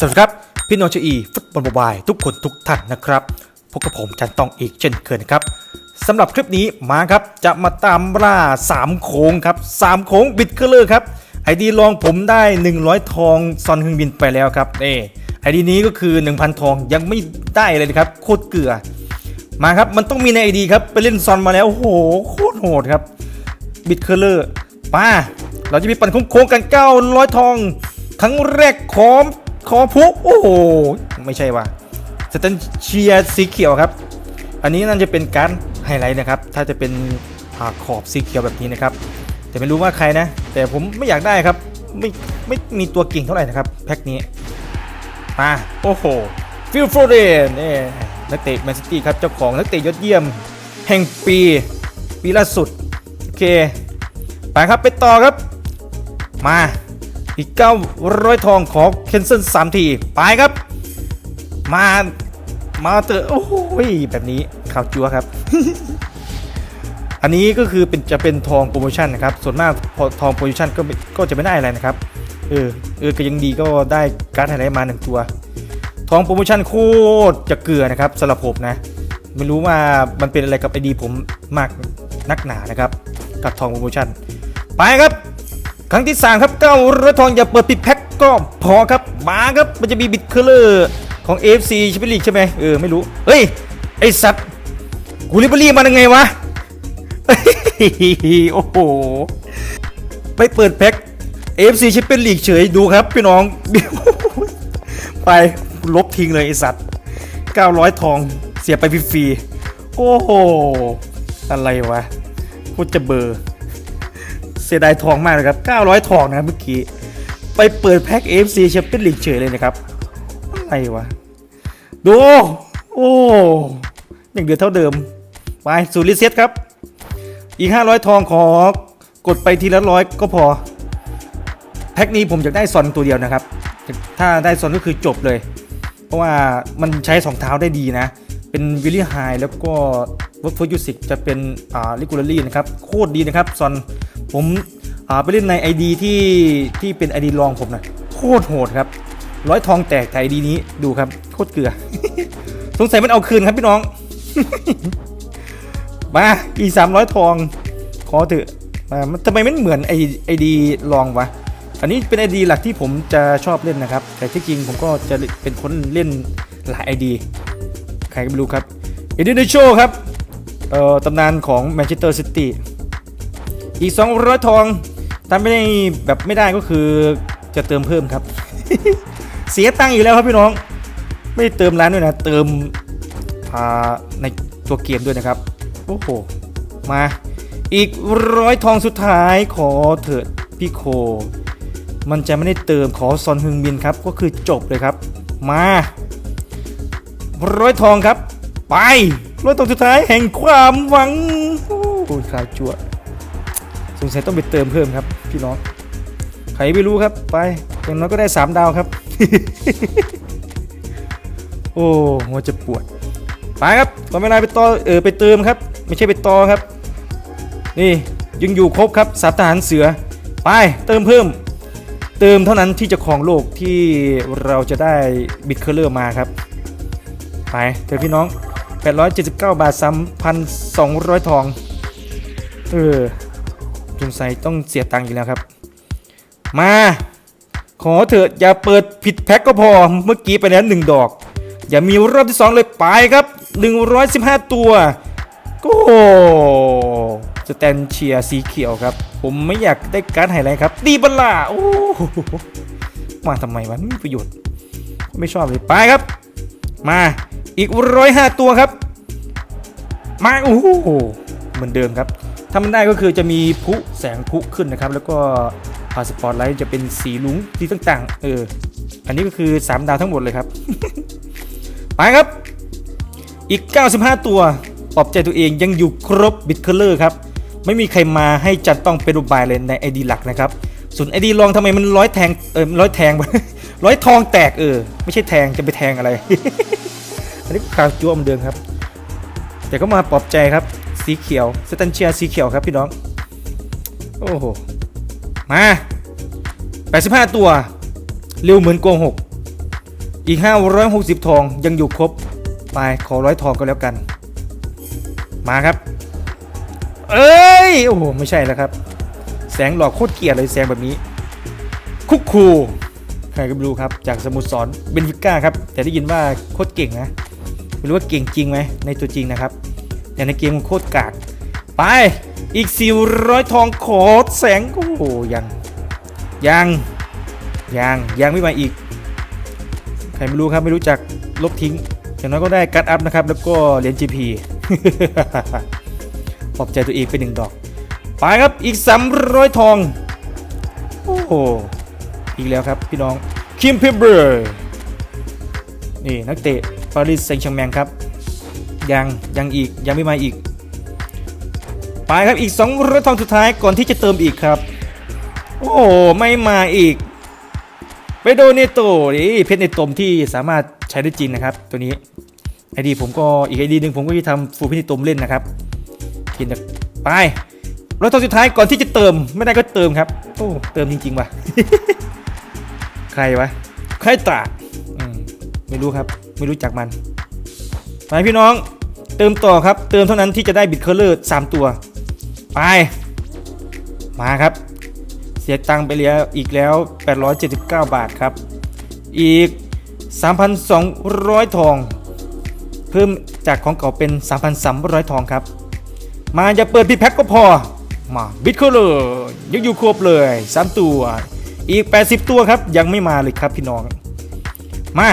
สวัสดีครับ พี่น้องเชอีฟุตบอลบายทุกคนทุกท่านนะครับพบกับผมจันตองอีกเช่นเคยนะครับสำหรับคลิปนี้มาครับจะมาตามล่า3โค้งครับ3โค้งบิดเคอร์เลอร์ครับไอดีลองผมได้ 100 ทองซอนฮึงบินไปแล้วครับนี่ไอดีนี้ก็คือ 1,000 ทองยังไม่ได้เลยนะครับโคตรเกลือ มาครับมันต้องมีในไอดีครับไปเล่นซอนมาแล้วโอ้โหโคตรโหดครับบิดเคอร์เลอร์ป้าเราจะมีปั่นโค้งกัน 900 ทอง ครั้งแรกขอม ขอพุโอ้โหไม่ใช่ว่ะสแตนเชียสีเขียวครับ อันนี้น่าจะเป็นการไฮไลท์นะครับ ถ้าจะเป็นอาขอบสีเขียวแบบนี้นะครับ แต่ไม่รู้ว่าใครนะ แต่ผมไม่อยากได้ครับ ไม่ไม่มีตัวเก่งเท่าไหร่นะครับ แพ็คนี้ มา โอ้โห ฟิลโฟเดนนี่นักเตะแมนซิตี้ครับ เจ้าของนักเตะยอดเยี่ยม แห่งปี ปีล่าสุด โอเค ไปครับไปต่อครับ มา อีก 900 ทองของเคนเซิล3ที ไปครับ มามาเตอโอ้โหแบบนี้ข่าวจัวครับ อันนี้ก็คือเป็นจะเป็นทองโปรโมชั่นนะครับ ส่วนมากพอทองโปรโมชั่นก็ก็จะไม่ได้อะไรนะครับ เออ เออ ก็ยังดีก็ได้การ์ดไฮไลท์มาหนึ่งตัว ทองโปรโมชั่นโคตรจะเกลือนะครับสำหรับผมนะ ไม่รู้ว่ามันเป็นอะไรกับไอดีผมมากนักหนานะครับ กับทองโปรโมชั่น ไปครับ ครั้งที่ 3 ครับเก้าร้อยทองอย่าเปิดปิดแพ็คก็พอครับมาครับมันจะมีบิดเคอร์เลอร์ของ AFC แชมเปี้ยนลีกใช่ไหมเออไม่รู้ เฮ้ย ไอสัตว์กูริบรี่มาได้ไงวะโอ้โหไปเปิดแพ็ค AFC แชมเปี้ยนลีกเฉยดูครับพี่น้อง ไปลบทิ้งเลยไอสัตว์900 ทองเสียไปฟรีๆโอ้โห อะไรวะพูดจะเบอร์ เสียดายทองมากนะครับ 900 ทองนะเมื่อกี้ ไปเปิดแพ็ค AFC แชมเปี้ยนลีกเฉยเลยนะครับ อะไรวะ ดู โอ้ยังเดือดเท่าเดิม ไปสู่รีเซ็ตครับ อีก 500 ทองขอกดไปทีละร้อยก็พอ แพ็คนี้ผมอยากได้ซอนตัวเดียวนะครับ ถ้าได้ซอนก็คือจบเลย เพราะว่ามันใช้สองเท้าได้ดีนะ เป็นวิลลี่ไฮแล้วก็เวิร์กโฟร์ยูสิกจะเป็นอ่าลิกูลลี่นะครับ โคตรดีนะครับซอน ผมไปเล่นใน ID ที่ที่เป็น ID รองผมนะโคตรโหดครับ ร้อยทองแตกแต่ ID นี้ดูครับ โคตรเกลือ สงสัยมันเอาคืนครับพี่น้อง มาอีสามร้อยทอง ขอเถอะมาทำไมไมันเหมือนไอไอดีลองวะ อันนี้เป็นไอดีหลักที่ผมจะชอบเล่นนะครับ แต่ที่จริงผมก็จะเป็นคนเล่นหลายไอดีใครก็ไม่รู้ครับเอเดนโชครับเอ่อตำนานของแมนเชสเตอร์ซิตี้ อีก200ทองทำไม่ได้แบบไม่ได้ก็คือจะเติมเพิ่มครับ เสียตังค์อีกแล้วครับพี่น้อง ไม่ได้เติมร้านด้วยนะ เติมอ่าในตัวเกมด้วยนะครับ โอ้โห มาอีกร้อยทองสุดท้ายขอเถิดพี่โค มันจะไม่ได้เติมขอซอนฮึงบินครับ ก็คือจบเลยครับ มาร้อยทองครับ ไปร้อยทองสุดท้ายแห่งความหวังโอ้ยขาวจั่ว สงสัยต้องไปเติมเพิ่มครับ พี่น้องใครไม่รู้ครับไปอย่างน้อยก็ได้ 3 ดาวครับ โอ้หัวจะปวดไปครับตอนเวลาไปต่อเออไปเติมครับ ไม่ใช่ไปต่อครับ นี่ยังอยู่ครบครับสามทหารเสือไปเติมเพิ่ม เติมเท่านั้นที่จะครองโลกที่เราจะได้บิตเคอร์เลอร์มาครับ ไปเถอะพี่น้อง 879 บาท3,200ทอง เออ สงสัยต้องเสียตังค์อีกแล้วครับ มา ขอเถอะอย่าเปิดผิดแพ็คก็พอเมื่อกี้ไปแล้วหนึ่งดอก อย่ามีรอบที่ 2 เลยไปครับ 115 ตัวโอ้สแตนเชียสีเขียวครับ ผมไม่อยากได้การดไฮไลท์ครับ ดีบัลล่าโอ้มาทำไมวะไม่มีประโยชน์ ไม่ชอบเลยไปครับ มาอีกร้อยห้าตัวครับ มาโอ้โหเหมือนเดิมครับ ถ้ามันได้ก็คือจะมีพุแสงพุขึ้นนะครับ แล้วก็พาสปอร์ตไลท์จะเป็นสีลุงสีต่างๆ เออ อันนี้ก็คือ 3 ดาวทั้งหมดเลยครับ ไปครับ อีก 95 ตัวปลอบใจตัวเองยังอยู่ครบบิตเคอร์เลอร์ครับ ไม่มีใครมาให้จัดต้องเป็นอุบายเลยใน ID หลักนะครับส่วน ID รองทำไมมันร้อยแทงเออร้อยแทงร้อยทองแตกเออ ไม่ใช่แทงจะไปแทงอะไร อันนี้ข่าวจั่วมือเดิมครับ แต่ก็มาปลอบใจครับ สีเขียวสแตนเชียสีเขียวครับพี่น้อง โอ้โห มา 85 ตัว เร็วเหมือนโกงหก อีก 560 ทองยังอยู่ครบ ไปขอร้อยทองก็แล้วกัน มาครับ เอ้ย โอ้โห ไม่ใช่แล้วครับ แสงหลอกโคตรเกลียดเลยแสงแบบนี้ คุกคูใครก็ไม่รู้ครับ จากสมุทรสอนเบนฟิก้าครับ แต่ได้ยินว่าโคตรเก่งนะไม่รู้ว่าเก่งจริงไหมในตัวจริงนะครับ แต่ในเกมมันโคตรกากไปอีก400ทองขอแสงโอ้โหยังยังยังยังไม่มาอีก ใครไม่รู้ครับไม่รู้จักลบทิ้ง อย่างน้อยก็ได้การ์ดอัพนะครับ แล้วก็เหรียญ GP ปลอบใจตัวเองเป็นหนึ่งดอก ไปครับอีก 300 ทอง โอ้โห อีกแล้วครับพี่น้อง คิมเพเบอร์ นี่นักเตะปารีสแซงต์แชร์แมงครับ ยังยังอีกยังไม่มาอีก ไปครับอีก200ทองสุดท้ายก่อนที่จะเติมอีกครับ โอ้ไม่มาอีก ไปโดเนโตนี่เพชรในตมที่สามารถใช้ได้จริงนะครับ ตัวนี้ไอดีผมก็อีกไอดีหนึ่งผมก็จะทำฟูเพชรในตมเล่นนะครับกินแบบไปแล้วตอนสุดท้ายก่อนที่จะเติมไม่ได้ก็เติมครับโอ้เติมจริงๆว่ะใครวะใครตาไม่รู้ครับ ไม่รู้จักมันไปพี่น้อง เติมต่อครับ เติมเท่านั้นที่จะได้บิตเคอร์เลอร์สามตัว ไป มาครับ เสียตังค์ไปแล้วอีกแล้ว 879 บาทครับ อีก 3,200 ทอง เพิ่มจากของเก่าเป็น 3,300 ทองครับ มาอย่าเปิดพี่แพ็คก็พอ มาบิตเคอร์เลยยังอยู่ครบเลย 3 ตัว อีก 80 ตัวครับยังไม่มาเลยครับพี่น้อง มา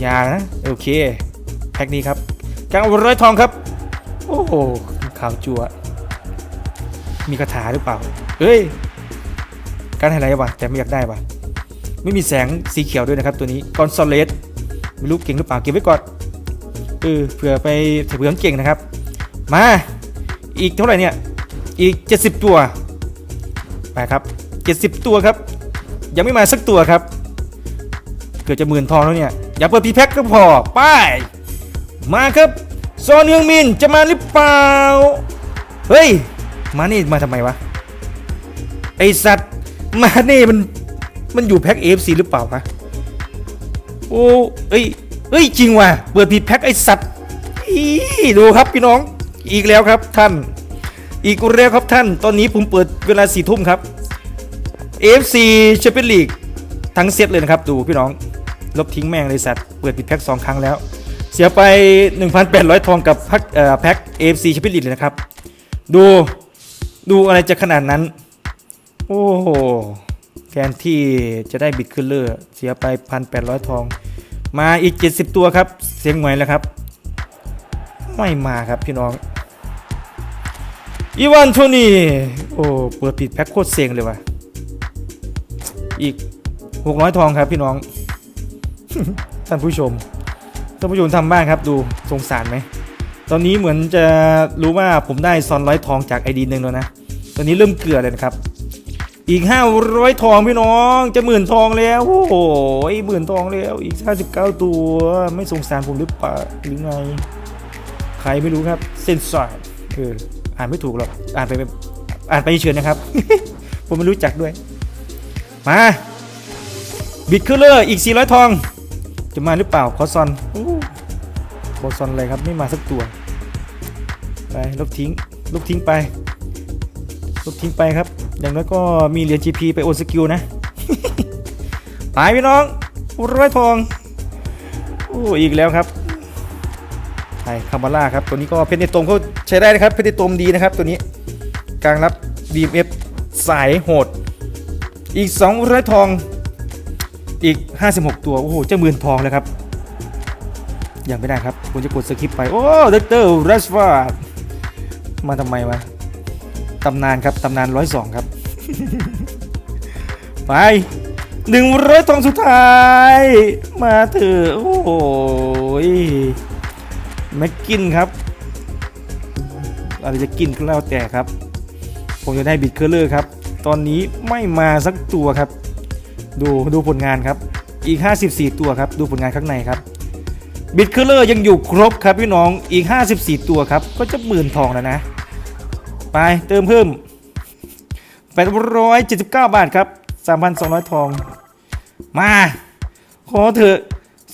อย่านะ โอเค แพ็คนี้ครับ กางร้อยทองครับ โอ้โหขาวจัวมีคาถาหรือเปล่า เฮ้ย การไฮไลท์ว่ะ แต่ไม่อยากได้ว่ะ ไม่มีแสงสีเขียวด้วยนะครับตัวนี้กอนซอลเลสไม่รู้เก่งหรือเปล่า เก็บไว้ก่อน เออ เผื่อไปเผื่อเก่งนะครับ มา อีกเท่าไหร่เนี่ย อีก 70 ตัว ไปครับ 70 ตัวครับ ยังไม่มาสักตัวครับ เกือบจะหมื่นทองแล้วเนี่ย อย่าเปิดพีแพ็คก็พอ ไป มาครับซอนเฮืองมินจะมาหรือเปล่า เฮ้ย มานี่มาทำไมวะ ไอสัตว์ มาเน่มัน มันอยู่แพ็ค AFC หรือเปล่าวะโอ้เอ้ยเอ้ย จริงว่ะ เปิดผิดแพ็คไอสัตว์อีดูครับพี่น้อง อีกแล้วครับท่าน อีกแล้วครับท่าน ตอนนี้ผมเปิดเวลาสี่ทุ่มครับ AFC แชมเปี้ยนลีกทั้งเซตเลยนะครับ ดูพี่น้อง ลบทิ้งแม่งเลยสัตว์ เปิดผิดแพ็คสองครั้งแล้ว เสียไป 1,800 ทองกับแพ็คเอ่อแพ็ค AFC แชมเปี้ยนลีกเลยนะครับ ดูดูอะไรจะขนาดนั้น โอ้โหแทนที่จะได้บิตคืนเลอร์เสียไป 1,800 ทอง มาอีก 70 ตัวครับ เสียงหวยแล้วครับ ไม่มาครับพี่น้องอีวานโทนี่โอ้เปิดปิดแพ็คโคตรเซ็งเลยว่ะอีก 600 ทองครับพี่น้อง ท่านผู้ชม ท่านผู้ชมทำบ้างครับดูสงสารไหมตอนนี้เหมือนจะรู้ว่าผมได้ซอนร้อยทองจากไอดีหนึ่งแล้วนะตอนนี้เริ่มเกลือเลยนะครับ อีก500ทองพี่น้องจะหมื่นทองแล้วโอ้โหหมื่นทองแล้วอีก59ตัวไม่สงสารผมหรือเปล่าหรือไง ใครไม่รู้ครับเซนซอร์เอออ่านไม่ถูกหรอกอ่านไปอ่านไปเฉยๆนะครับ ผมไม่รู้จักด้วยมาบิดเคอร์เลอร์อีก 400 ทอง จะมาหรือเปล่าคอซอนอู้บอซอนอะไรครับไม่มาสักตัว ไปลบทิ้งลบทิ้งไปลบทิ้งไปครับ อย่างน้อยก็มีเหรียญ GP ไปโอนสกิลนะไปพี่น้องร้อยทองโอ้อีกแล้วครับไปคามาล่าครับตัวนี้ก็เพชรในตมเขาใช้ได้นะครับเพชรในตมดีนะครับ ตัวนี้กลางรับ DMF สายโหด อีก200ทอง อีก 56 ตัว โอ้โห เจะหมื่นทองแล้วครับ ยังไม่ได้ครับผมจะกดสคริปไป โอ้ดรรัสฟาร์ดมาทำไมวะตำนานครับ ตำนานร้อยสองครับ ไปหนึ่งร้อยทองสุดท้าย มาเถอะโอ้โหแม็กกินครับอะไรจะกินก็แล้วแต่ครับ ผมจะได้บิดเคอร์เลอร์ครับ ตอนนี้ไม่มาสักตัวครับ ดูดูผลงานครับอีก 54 ตัวครับดูผลงานข้างในครับบิดเคอร์เลอร์ยังอยู่ครบครับพี่น้องอีก 54 ตัวครับ ก็จะหมื่นทองแล้วนะ ไปเติมเพิ่ม 879 บาทครับ 3,200 ทอง มา ขอเถอะ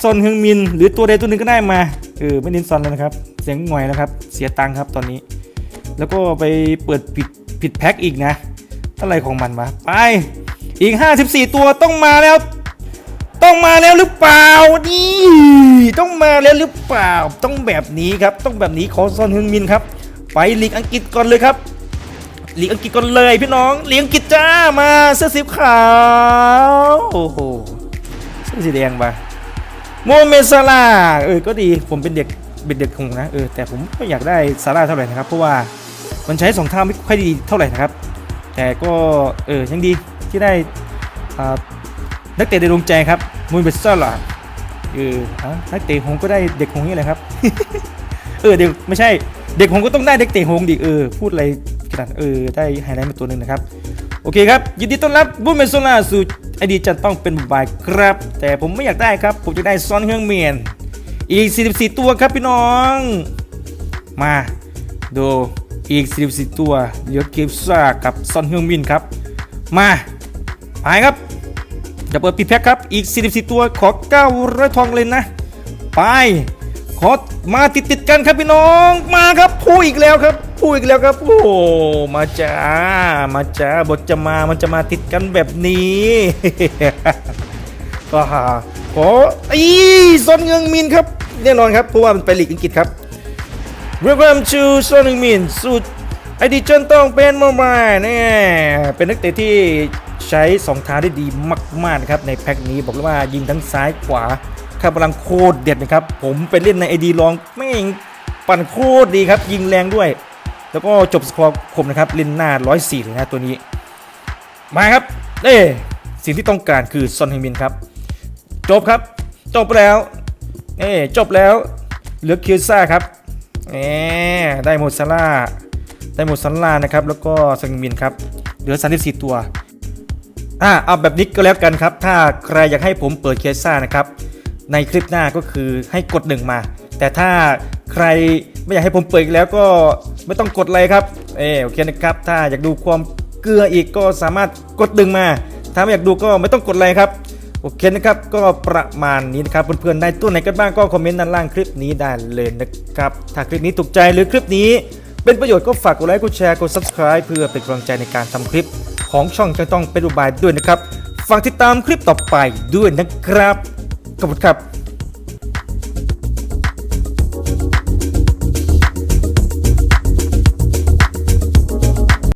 ซอนฮึงมิน หรือตัวใดตัวหนึ่งก็ได้มาเออไม่น้นซอนแล้วนะครับ เสียงหน่อยนะครับ เสียตังค์ครับตอนนี้ แล้วก็ไปเปิดผิดผิดแพ็คอีกนะอะไรของมันวะไป อีก 54 ตัวต้องมาแล้ว ต้องมาแล้วหรือเปล่านี่ต้องมาแล้วหรือเปล่า ต้องแบบนี้ครับ ต้องแบบนี้ขอซอนฮึงมินครับ ไปลีกอังกฤษก่อนเลยครับลีกอังกฤษก่อนเลยพี่น้องลีกอังกฤษจ้ามาเสื้อสีขาวโอ้โหเสื้อสีแดงปะโมเมดซาลาเออก็ดีผมเป็นเด็กเป็นเด็กของนะเออแต่ผมไม่อยากได้ซาร่าเท่าไหร่นะครับเพราะว่ามันใช้สองเท้าไม่ค่อยดีเท่าไหร่นะครับ แต่ก็เออยังดี ที่ได้นักเตะในดวงใจครับมูนเบสซาลาห์เอออะนักเตะหงก็ได้เด็กหงนี่แหละครับ เออเด็กไม่ใช่เด็กหงก็ต้องได้เด็กเตะหงดิเออพูดอะไรขนาดเออได้ไฮไลท์มาตัวหนึ่งนะครับโอเคครับยินดีต้อนรับบุ้มเมนโซล่าสู่ไอดีจะต้องเป็นบายครับ แต่ผมไม่อยากได้ครับ ผมจะได้ซอนเฮืองเมียนอีก 44 ตัวครับพี่น้อง มาดูอีก 44 ตัวเหลือเกฟซ่ากับซอนเฮืองมินครับ มา ไปครับ จะเปิดปีแพ็คครับ อีก 44 ตัวขอ900ทองเลยนะ ไป ขอมาติดติดกันครับพี่น้องมาครับพูดอีกแล้วครับพูดอีกแล้วครับ โอ้มาจ้ามาจ้าบทจะมามันจะมาติดกันแบบนี้ก็หาขออีซอนเงืองมินครับแน่นอนครับเพราะว่ามันไปลีกอังกฤษครับ Welcome to ซอนเงืองมินสูตรไอดีจนต้องเป็นโมบายเนี่ยเป็นนักเตะที่ ใช้สองเท้าได้ดีมากๆนะครับในแพ็คนี้บอกเลยว่ายิงทั้งซ้ายขวาข้ากำลังโคตรเด็ดนะครับ ผมไปเล่นในไอดีลองแม่งปั่นโคตรดีครับ ยิงแรงด้วย แล้วก็จบสกอร์คมนะครับเล่นหน้า 104เลยนะตัวนี้ มาครับเอ้สิ่งที่ต้องการคือซอนเฮงมินครับ จบครับ จบแล้วเอ้จบแล้ว เหลือคิวซ่าครับเอ้ได้หมดซาร่าได้หมดซันลานะครับ แล้วก็ซอนเฮงมินครับ เหลือ 34 ตัว อ่าเอาแบบนี้ก็แล้วกันครับ ถ้าใครอยากให้ผมเปิดเคสซ่านะครับ ในคลิปหน้าก็คือให้กดหนึ่งมา แต่ถ้าใครไม่อยากให้ผมเปิดอีกแล้วก็ไม่ต้องกดเลยครับ เออโอเคนะครับ ถ้าอยากดูความเกลืออีกก็สามารถกดหนึ่งมา ถ้าไม่อยากดูก็ไม่ต้องกดเลยครับ โอเคนะครับ ก็ประมาณนี้นะครับ เพื่อนๆได้ตัวไหนกันบ้างก็คอมเมนต์ด้านล่างคลิปนี้ได้เลยนะครับ ถ้าคลิปนี้ถูกใจหรือคลิปนี้ เป็นประโยชน์ก็ฝากกดไลค์ กดแชร์ กด subscribe เพื่อเป็นกำลังใจในการทำคลิป ของช่องจะต้องเป็นอุบายด้วยนะครับฝากติดตามคลิปต่อไปด้วยนะครับขอบคุณครับ